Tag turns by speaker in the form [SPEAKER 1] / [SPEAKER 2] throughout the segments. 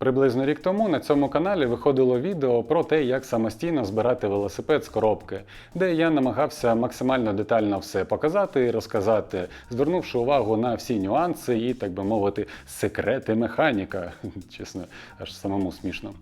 [SPEAKER 1] Приблизно рік тому на цьому каналі виходило відео про те, як самостійно збирати велосипед з коробки, де я намагався максимально детально все показати і розказати, звернувши увагу на всі нюанси і, так би мовити, секрети механіка. Чесно, аж самому смішно.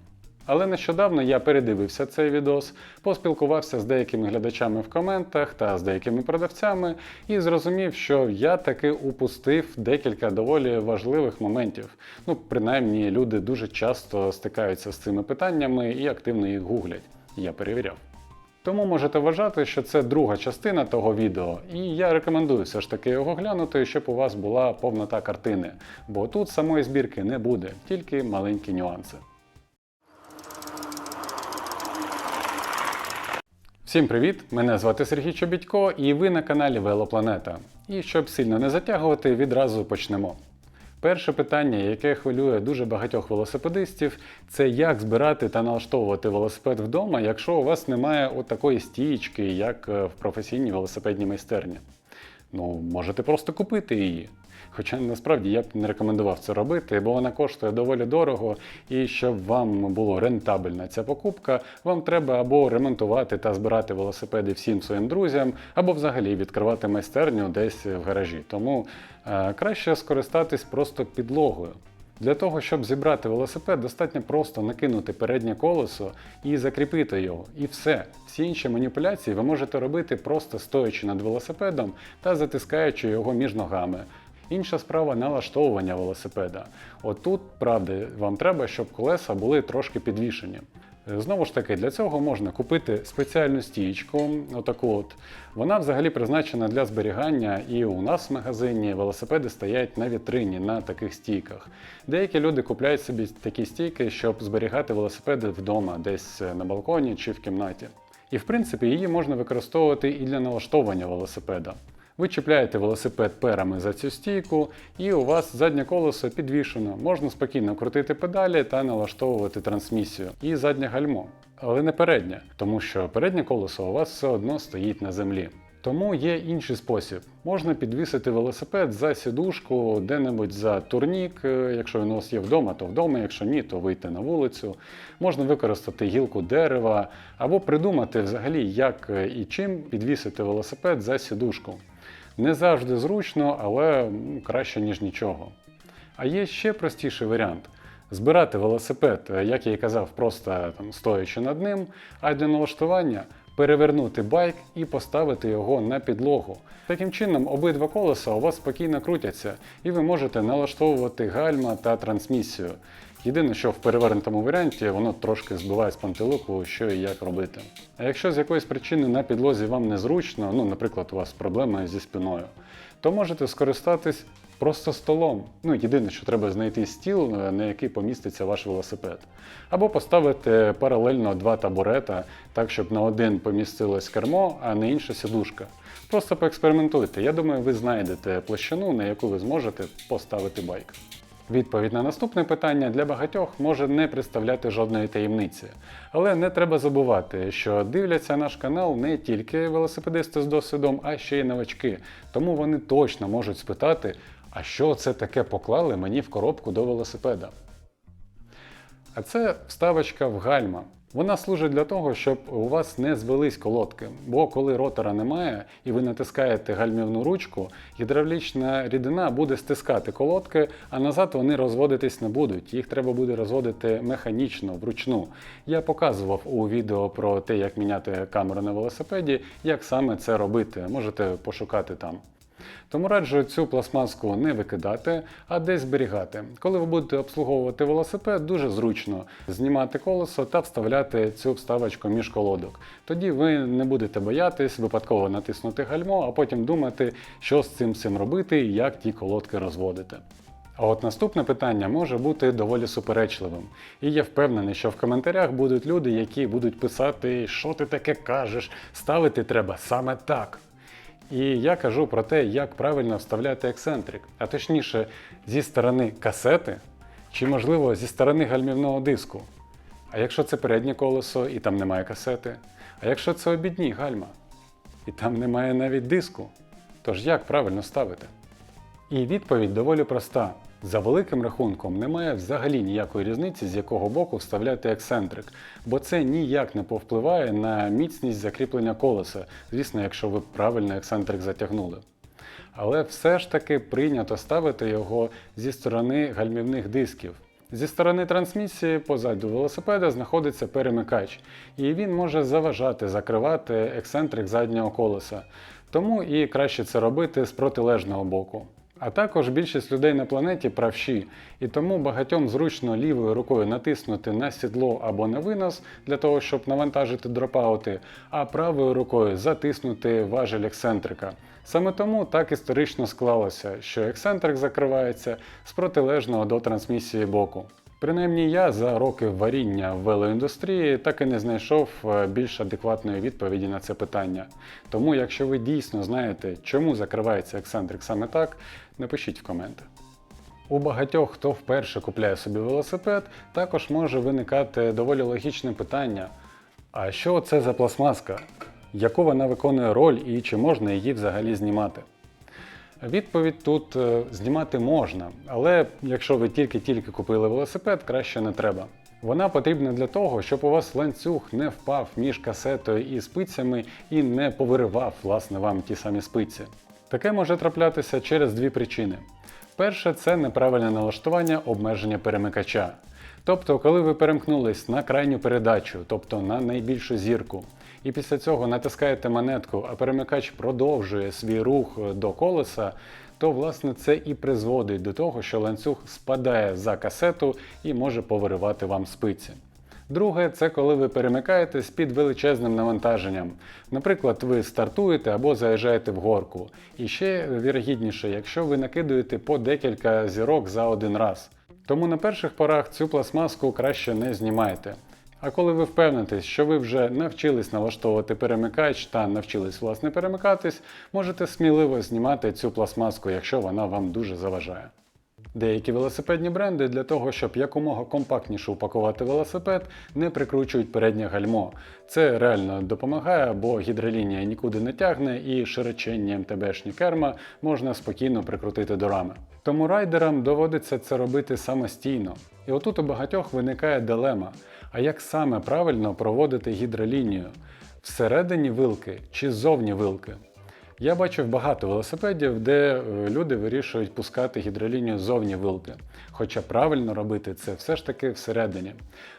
[SPEAKER 1] Але нещодавно я передивився цей відос, поспілкувався з деякими глядачами в коментах та з деякими продавцями і зрозумів, що я таки упустив декілька доволі важливих моментів. Ну, принаймні, люди дуже часто стикаються з цими питаннями і активно їх гуглять. Я перевіряв. Тому можете вважати, що це друга частина того відео, і я рекомендую все ж таки його глянути, щоб у вас була повнота картини, бо тут самої збірки не буде, тільки маленькі нюанси. Всім привіт! Мене звати Сергій Чобідько і ви на каналі Велопланета. І щоб сильно не затягувати, відразу почнемо. Перше питання, яке хвилює дуже багатьох велосипедистів, це як збирати та налаштовувати велосипед вдома, якщо у вас немає от такої стічки, як е, в професійній велосипедній майстерні. Ну, можете просто купити її. Хоча насправді я б не рекомендував це робити, бо вона коштує доволі дорого, і щоб вам було рентабельна ця покупка, вам треба або ремонтувати та збирати велосипеди всім своїм друзям, або взагалі відкривати майстерню десь в гаражі. Тому е, краще скористатись просто підлогою. Для того, щоб зібрати велосипед, достатньо просто накинути переднє колесо і закріпити його. І все. Всі інші маніпуляції ви можете робити просто стоячи над велосипедом та затискаючи його між ногами. Інша справа налаштовування велосипеда. Отут, правда, вам треба, щоб колеса були трошки підвішені. Е, Знову ж таки, для цього можна купити спеціальну стійку. Отаку от. Вона взагалі призначена для зберігання, і у нас в магазині велосипеди стоять на вітрині на таких стійках. Деякі люди купляють собі такі стійки, щоб зберігати велосипеди вдома, десь на балконі чи в кімнаті. І в принципі її можна використовувати і для налаштовування велосипеда. Ви чіпляєте велосипед перами за цю стійку, і у вас заднє колесо підвішено. Можна спокійно крутити педалі та налаштовувати трансмісію і заднє гальмо, але не переднє, тому що переднє колесо у вас все одно стоїть на землі. Тому є інший спосіб. Можна підвісити велосипед за сідушку, де-небудь за турнік. е, Якщо він у вас є вдома, то вдома, якщо ні, то вийти на вулицю. Можна використати гілку дерева або придумати взагалі, як е, і чим підвісити велосипед за сідушку. Не завжди зручно, але краще, ніж нічого. А є ще простіший варіант. Збирати велосипед, е, як я і казав, просто там, стоячи над ним, а для налаштування перевернути байк і поставити його на підлогу. Таким чином, обидва колеса у вас спокійно крутяться, і ви можете налаштовувати гальма та трансмісію. Єдине, що в перевернутому варіанті воно трошки збиває з пантелику, що і як робити. А якщо з якоїсь причини на підлозі вам незручно, ну, наприклад, у вас проблеми зі спиною, то можете скористатись просто столом. Ну, єдине, що треба знайти стіл, е, на який поміститься ваш велосипед. Або поставити паралельно два табурета, так, щоб на один помістилось кермо, а на інше сідушка. Просто поекспериментуйте. Я думаю, ви знайдете площину, на яку ви зможете поставити байк. Відповідь на наступне питання для багатьох може не представляти жодної таємниці. Але не треба забувати, що дивляться наш канал не тільки велосипедисти з досвідом, а ще й новачки. Тому вони точно можуть спитати, а що це таке поклали мені в коробку до велосипеда. А це вставочка в гальма. Вона служить для того, щоб у вас не звелись колодки. Бо коли ротора немає і ви натискаєте гальмівну ручку, гідравлічна рідина буде стискати колодки, а назад вони розводитись не будуть. Їх треба буде розводити механічно, вручну. Я показував у відео про те, як міняти камеру на велосипеді, як саме це робити. Можете пошукати там. Тому раджу цю пластмаску не викидати, а десь зберігати. Коли ви будете обслуговувати велосипед, дуже зручно знімати колесо та вставляти цю вставочку між колодок. Тоді ви не будете боятись випадково натиснути гальмо, а потім думати, що з цим всім робити і як ті колодки розводити. А от наступне питання може бути доволі суперечливим. І я впевнений, що в коментарях будуть люди, які будуть писати, що ти таке кажеш, ставити треба саме так. І я кажу про те, як правильно вставляти ексцентрик, а точніше, зі сторони касети, чи, можливо, зі сторони гальмівного диску. А якщо це переднє колесо і там немає касети, а якщо це обідні гальма, і там немає навіть диску, тож як правильно ставити? І відповідь доволі проста. За великим рахунком немає взагалі ніякої різниці, з якого боку вставляти ексцентрик, бо це ніяк не повпливає на міцність закріплення колеса, звісно, якщо ви правильно ексцентрик затягнули. Але все ж таки прийнято ставити його зі сторони гальмівних дисків. Зі сторони трансмісії позаду велосипеда знаходиться перемикач, і він може заважати закривати ексцентрик заднього колеса. Тому і краще це робити з протилежного боку. А також більшість людей на планеті правші, і тому багатьом зручно лівою рукою натиснути на сідло або на винос для того, щоб навантажити дропаути, а правою рукою затиснути важель ексцентрика. Саме тому так історично склалося, що ексцентрик закривається з протилежного до трансмісії боку. Принаймні я за роки варіння в велоіндустрії так і не знайшов е, більш адекватної відповіді на це питання. Тому, якщо ви дійсно знаєте, чому закривається ексцентрик саме так, напишіть в коменти. У багатьох, хто вперше купляє собі велосипед, також може виникати доволі логічне питання: а що це за пластмаска? Яку вона виконує роль і чи можна її взагалі знімати? Відповідь тут е, знімати можна, але якщо ви тільки-тільки купили велосипед, краще не треба. Вона потрібна для того, щоб у вас ланцюг не впав між касетою і спицями і не повиривав власне вам ті самі спиці. Таке може траплятися через дві причини. Перше це неправильне налаштування обмеження перемикача. Тобто, коли ви перемкнулись на крайню передачу, тобто на найбільшу зірку, і після цього натискаєте монетку, а перемикач продовжує свій рух до колеса, то власне це і призводить до того, що ланцюг спадає за касету і може повиривати вам спиці. Друге, це коли ви перемикаєтесь під величезним навантаженням. Наприклад, ви стартуєте або заїжджаєте в горку. І ще вірогідніше, якщо ви накидуєте по декілька зірок за один раз. Тому на перших порах цю пластмаску краще не знімайте. А коли ви впевнитесь, що ви вже навчились налаштовувати перемикач та навчились власне перемикатись, можете сміливо знімати цю пластмаску, якщо вона вам дуже заважає. Деякі велосипедні бренди для того, щоб якомога компактніше упакувати велосипед, не прикручують переднє гальмо. Це реально допомагає, бо гідролінія нікуди не тягне і широченні МТБшні керма можна спокійно прикрутити до рами. Тому райдерам доводиться це робити самостійно. І отут у багатьох виникає дилема. А як саме правильно проводити гідролінію? Всередині вилки чи ззовні вилки? Я бачив багато велосипедів, де е, люди вирішують пускати гідролінію ззовні вилки. Хоча правильно робити це все ж таки всередині.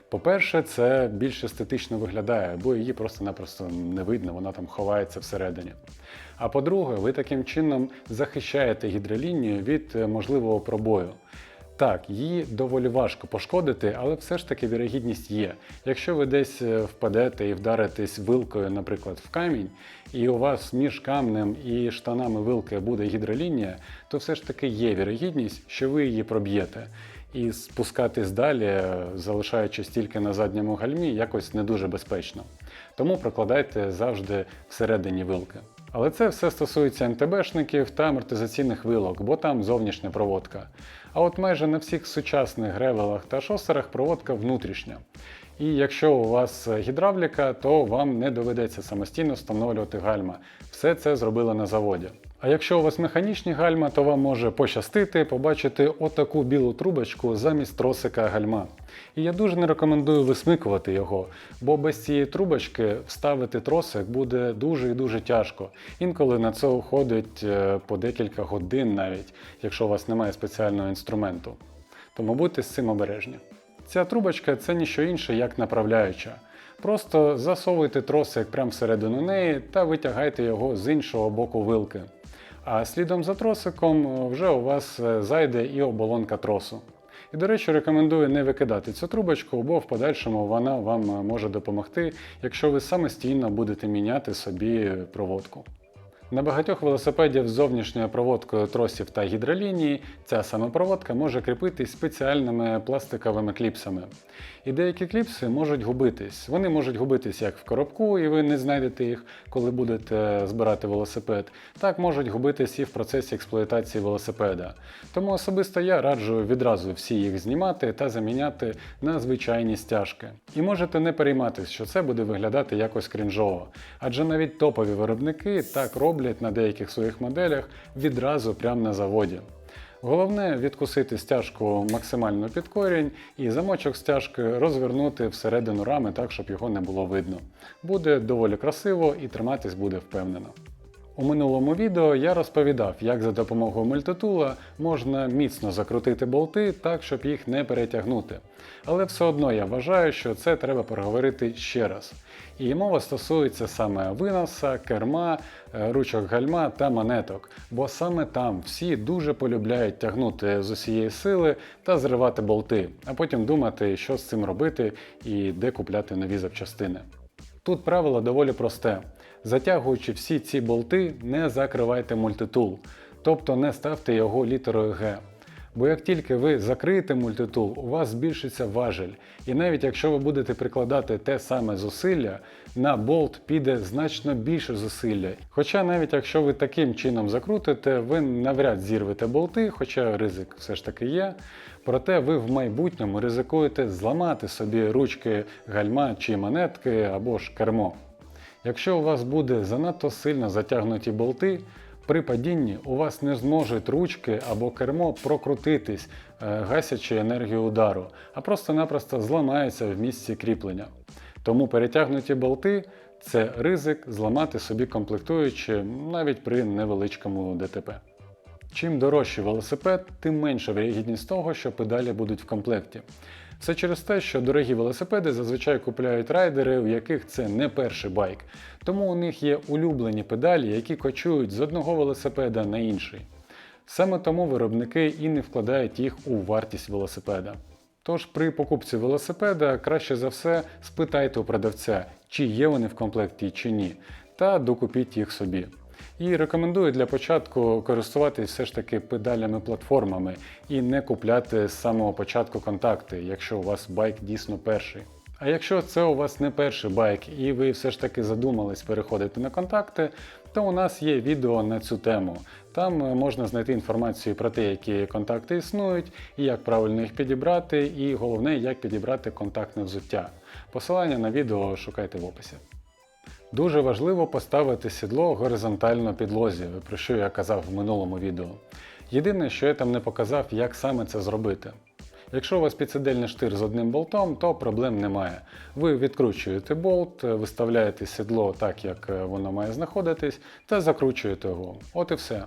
[SPEAKER 1] По-перше, це більш естетично виглядає, бо її просто-напросто не видно, вона там ховається всередині. А по-друге, ви таким чином захищаєте гідролінію від е, можливого пробою. Так, її доволі важко пошкодити, але все ж таки вірогідність є. Якщо ви десь е, впадете і вдаритесь вилкою, наприклад, в камінь, і у вас між камнем і штанами вилки буде гідролінія, то все ж таки є вірогідність, що ви її проб'єте. І спускатись далі, залишаючись тільки на задньому гальмі, якось не дуже безпечно. Тому прокладайте завжди всередині вилки. Але це все стосується МТБшників та амортизаційних вилок, бо там зовнішня проводка. А от майже на всіх сучасних гревелах та шосерах проводка внутрішня. І якщо у вас гідравліка, то вам не доведеться самостійно встановлювати гальма. Все це зробили на заводі. А якщо у вас механічні гальма, то вам може пощастити побачити отаку білу трубочку замість тросика гальма. І я дуже не рекомендую висмикувати його, бо без цієї трубочки вставити тросик буде дуже і дуже тяжко. Інколи на це уходить е, по декілька годин навіть, якщо у вас немає спеціального інструменту. Тому будьте з цим обережні. Ця трубочка це ніщо інше, як направляюча. Просто засовуйте тросик прямо всередину неї та витягайте його з іншого боку вилки. А слідом за тросиком вже у вас е, зайде і оболонка тросу. І, до речі, рекомендую не викидати цю трубочку, бо в подальшому вона вам може допомогти, якщо ви самостійно будете міняти собі проводку. На багатьох велосипедів з зовнішньою проводкою тросів та гідролінії ця саме проводка може кріпитись спеціальними пластиковими кліпсами. І деякі кліпси можуть губитись. Вони можуть губитись як в коробку, і ви не знайдете їх, коли будете збирати велосипед, так можуть губитись і в процесі експлуатації велосипеда. Тому особисто я раджу відразу всі їх знімати та заміняти на звичайні стяжки. І можете не перейматися, що це буде виглядати якось крінжово, адже навіть топові виробники так роблять на деяких своїх моделях відразу прямо на заводі. Головне відкусити стяжку максимально під корінь і замочок стяжки розвернути всередину рами так, щоб його не було видно. Буде доволі красиво і триматись буде впевнено. У минулому відео я розповідав, як за допомогою мультитула можна міцно закрутити болти так, щоб їх не перетягнути. Але все одно я вважаю, що це треба проговорити ще раз. І мова стосується саме виноса, керма, е, ручок гальма та монеток, бо саме там всі дуже полюбляють тягнути з усієї сили та зривати болти, а потім думати, що з цим робити і де купляти нові запчастини. Тут правило доволі просте. Затягуючи всі ці болти, не закривайте мультитул, тобто не ставте його літерою Г. Бо як тільки ви закриєте мультитул, у вас збільшиться важель. І навіть якщо ви будете прикладати те саме зусилля, на болт піде значно більше зусилля. Хоча навіть якщо ви таким чином закрутите, ви навряд зірвете болти, хоча ризик все ж таки є. Проте ви в майбутньому ризикуєте зламати собі ручки гальма чи монетки або ж кермо. Якщо у вас буде занадто сильно затягнуті болти, при падінні у вас не зможуть ручки або кермо прокрутитись, е, гасячи енергію удару, а просто-напросто зламається в місці кріплення. Тому перетягнуті болти це ризик зламати собі комплектуючі навіть при невеличкому ДТП. Чим дорожчий велосипед, тим менша вірогідність того, що педалі будуть в комплекті. Все через те, що дорогі велосипеди зазвичай купляють райдери, у яких це не перший байк, тому у них є улюблені педалі, які кочують з одного велосипеда на інший. Саме тому виробники і не вкладають їх у вартість велосипеда. Тож при покупці велосипеда краще за все спитайте у продавця, чи є вони в комплекті чи ні, та докупіть їх собі. І рекомендую для початку користуватись все ж таки педалями-платформами і не купляти з самого початку контакти, якщо у вас байк дійсно перший. А якщо це у вас не перший байк і ви все ж таки задумались переходити на контакти, то у нас є відео на цю тему. Там е, можна знайти інформацію про те, які контакти існують, і як правильно їх підібрати, і головне, як підібрати контактне взуття. Посилання на відео шукайте в описі. Дуже важливо поставити сідло горизонтально підлозі, про що я казав в минулому відео. Єдине, що я там не показав, як саме це зробити. Якщо у вас підсидельний штир з одним болтом, то проблем немає. Ви відкручуєте болт, виставляєте сідло так, як воно має знаходитись, та закручуєте його. От і все.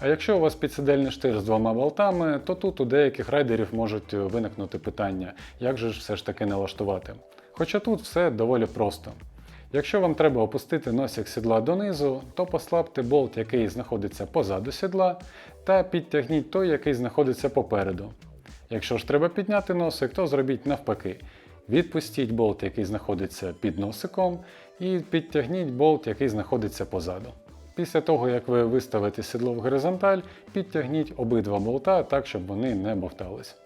[SPEAKER 1] А якщо у вас підсидельний штир з двома болтами, то тут у деяких райдерів можуть виникнути питання, як же ж все ж таки налаштувати. Хоча тут все доволі просто. Якщо вам треба опустити носик сідла донизу, то послабте болт, який знаходиться позаду сідла, та підтягніть той, який знаходиться попереду. Якщо ж треба підняти носик, то зробіть навпаки. Відпустіть болт, який знаходиться під носиком, і підтягніть болт, який знаходиться позаду. Після того, як ви виставите сідло в горизонталь, підтягніть обидва болта так, щоб вони не бовтались.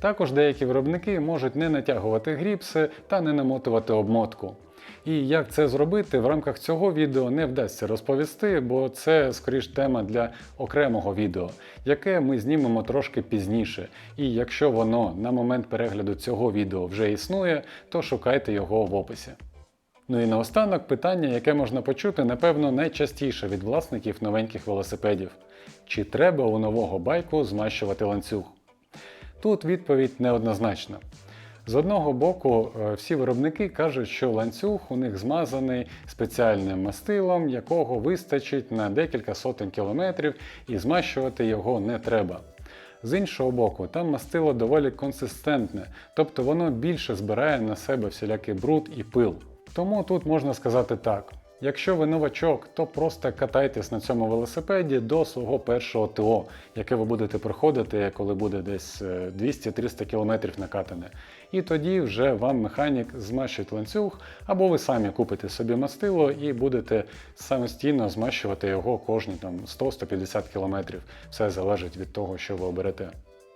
[SPEAKER 1] Також деякі виробники можуть не натягувати гріпси та не намотувати обмотку. І як це зробити в рамках цього відео не вдасться розповісти, бо це скоріш тема для окремого відео, яке ми знімемо трошки пізніше. І якщо воно на момент перегляду цього відео вже існує, то шукайте його в описі. Ну і наостанок питання, яке можна почути, напевно, найчастіше від власників новеньких велосипедів: чи треба у нового байку змащувати ланцюг? Тут відповідь неоднозначна. З одного боку, е, всі виробники кажуть, що ланцюг у них змазаний спеціальним мастилом, якого вистачить на декілька сотень кілометрів, і змащувати його не треба. З іншого боку, там мастило доволі консистентне, тобто воно більше збирає на себе всілякий бруд і пил. Тому тут можна сказати так. Якщо ви новачок, то просто катайтесь на цьому велосипеді до свого першого ТО, яке ви будете проходити, коли буде десь 200-300 км накатане. І тоді вже вам механік змащить ланцюг, або ви самі купите собі мастило і будете самостійно змащувати його кожні 100-150 км. Все залежить від того, що ви оберете.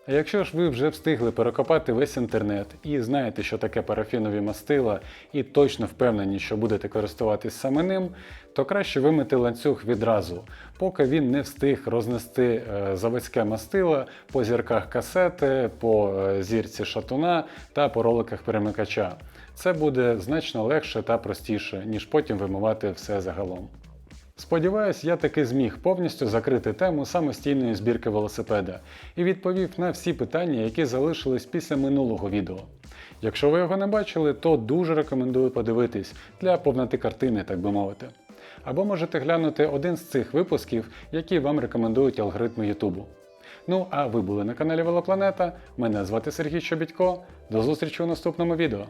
[SPEAKER 1] А якщо ж ви вже встигли перекопати весь інтернет і знаєте, що таке парафінові мастила, і точно впевнені, що будете користуватись саме ним, то краще вимити ланцюг відразу, поки він не встиг рознести е, заводське мастило по зірках касети, по е, зірці шатуна та по роликах перемикача. Це буде значно легше та простіше, ніж потім вимивати все загалом. Сподіваюсь, я таки зміг повністю закрити тему самостійної збірки велосипеда і відповів на всі питання, які залишились після минулого відео. Якщо ви його не бачили, то дуже рекомендую подивитись для повноти картини, так би мовити. Або можете глянути один з цих випусків, які вам рекомендують алгоритми Ютубу. Ну а ви були на каналі Велопланета. Мене звати Сергій Щобідько. До зустрічі у наступному відео.